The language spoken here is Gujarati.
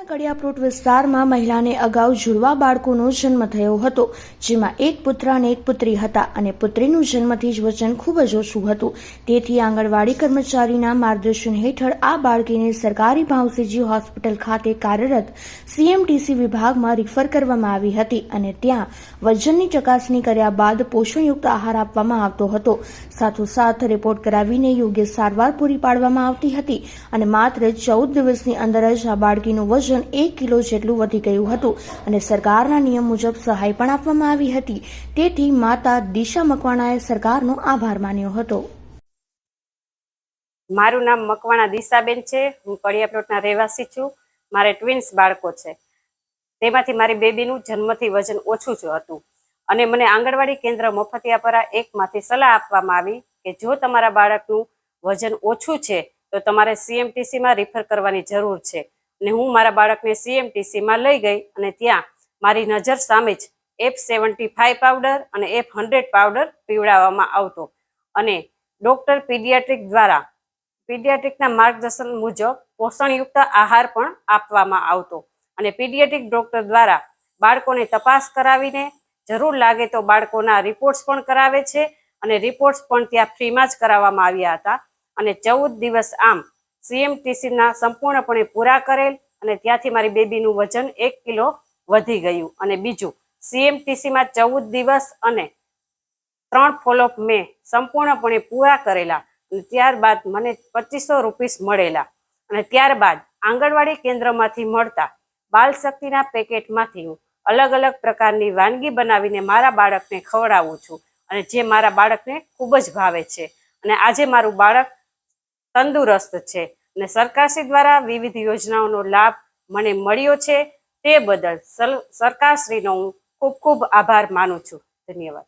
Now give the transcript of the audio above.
સુરતના કડિયાપ્રોટ વિસ્તારમાં મહિલાને અગાઉ જુડવા બાળકોનો જન્મ થયો હતો, જેમાં એક પુત્ર અને એક પુત્રી હતા અને પુત્રીનું જન્મથી જ વજન ખૂબ જ ઓછું હતું. તેથી આંગણવાડી કર્મચારીના માર્ગદર્શન હેઠળ આ બાળકીને સરકારી ભાવસીજી હોસ્પિટલ ખાતે કાર્યરત સીએમટીસી વિભાગમાં રિફર કરવામાં આવી હતી અને ત્યાં વજનની ચકાસણી કર્યા બાદ પોષણયુક્ત આહાર આપવામાં આવતો હતો. સાથોસાથ રિપોર્ટ કરાવીને યોગ્ય સારવાર પૂરી પાડવામાં આવતી હતી અને માત્ર ચૌદ દિવસની અંદર જ આ બાળકીનું વજન એક કિલો જેટલું વધી ગયું હતું અને સરકારના નિયમ મુજબ સહાય પણ આપવામાં આવી હતી. તેથી માતા દિશા મકવાણાએ સરકારનો આભાર માન્યો હતો. મારું નામ મકવાણા દિશાબેન છે. હું કડિયા પ્લોટના રહેવાસી છું. મારે ટ્વિન્સ બાળકો છે. તેમાંથી મારી બેબીનું જન્મથી વજન ઓછું જ હતું. અને મને આંગણવાડી કેન્દ્ર મફતિયાપરા એકમાંથી સલાહ આપવામાં આવી કે જો તમારા બાળકનું વજન ઓછું છે, તો તમારે સીએમટીસીમાં રિફર કરવાની જરૂર છે. અને હું મારા બાળકને સીએમટીસીમાં લઈ ગઈ અને ત્યાં મારી નજર સામે જ એફ સેવન્ટી ફાઈવ પાવડર અને એફ હંડ્રેડ પાવડર પીવડાવવામાં આવતો. અને ડોક્ટર પીડિયાટ્રિક દ્વારા પીડિયાટ્રિકના માર્ગદર્શન મુજબ પોષણયુક્ત આહાર પણ આપવામાં આવતો. અને પીડિયાટ્રિક ડોક્ટર દ્વારા બાળકોને તપાસ કરાવીને જરૂર લાગે તો બાળકોના રિપોર્ટ્સ પણ કરાવે છે અને રિપોર્ટ્સ પણ ત્યાં ફ્રીમાં જ કરાવવામાં આવ્યા હતા. અને ચૌદ દિવસ આમ સીએમટીસીના સંપૂર્ણપણે પૂરા કરેલ અને ત્યાંથી મારી બેબીનું વજન એક કિલો વધી ગયું. અને બીજું સીએમટીસીમાં ચૌદ દિવસ અને ત્રણ ફોલોઅપ મેં સંપૂર્ણપણે પૂરા કરેલા અને ત્યારબાદ મને પચીસો રૂપીસ મળેલા. અને ત્યારબાદ આંગણવાડી કેન્દ્રમાંથી મળતા બાલ શક્તિના પેકેટમાંથી હું અલગ અલગ પ્રકારની વાનગી બનાવીને મારા બાળકને ખવડાવું છું અને જે મારા બાળકને ખૂબ જ ભાવે છે. અને આજે મારું બાળક તંદુરસ્ત છે અને સરકારશ્રી દ્વારા વિવિધ યોજનાઓનો લાભ મને મળ્યો છે તે બદલ સર- સરકારશ્રીનો હું ખૂબ ખૂબ આભાર માનું છું. ધન્યવાદ.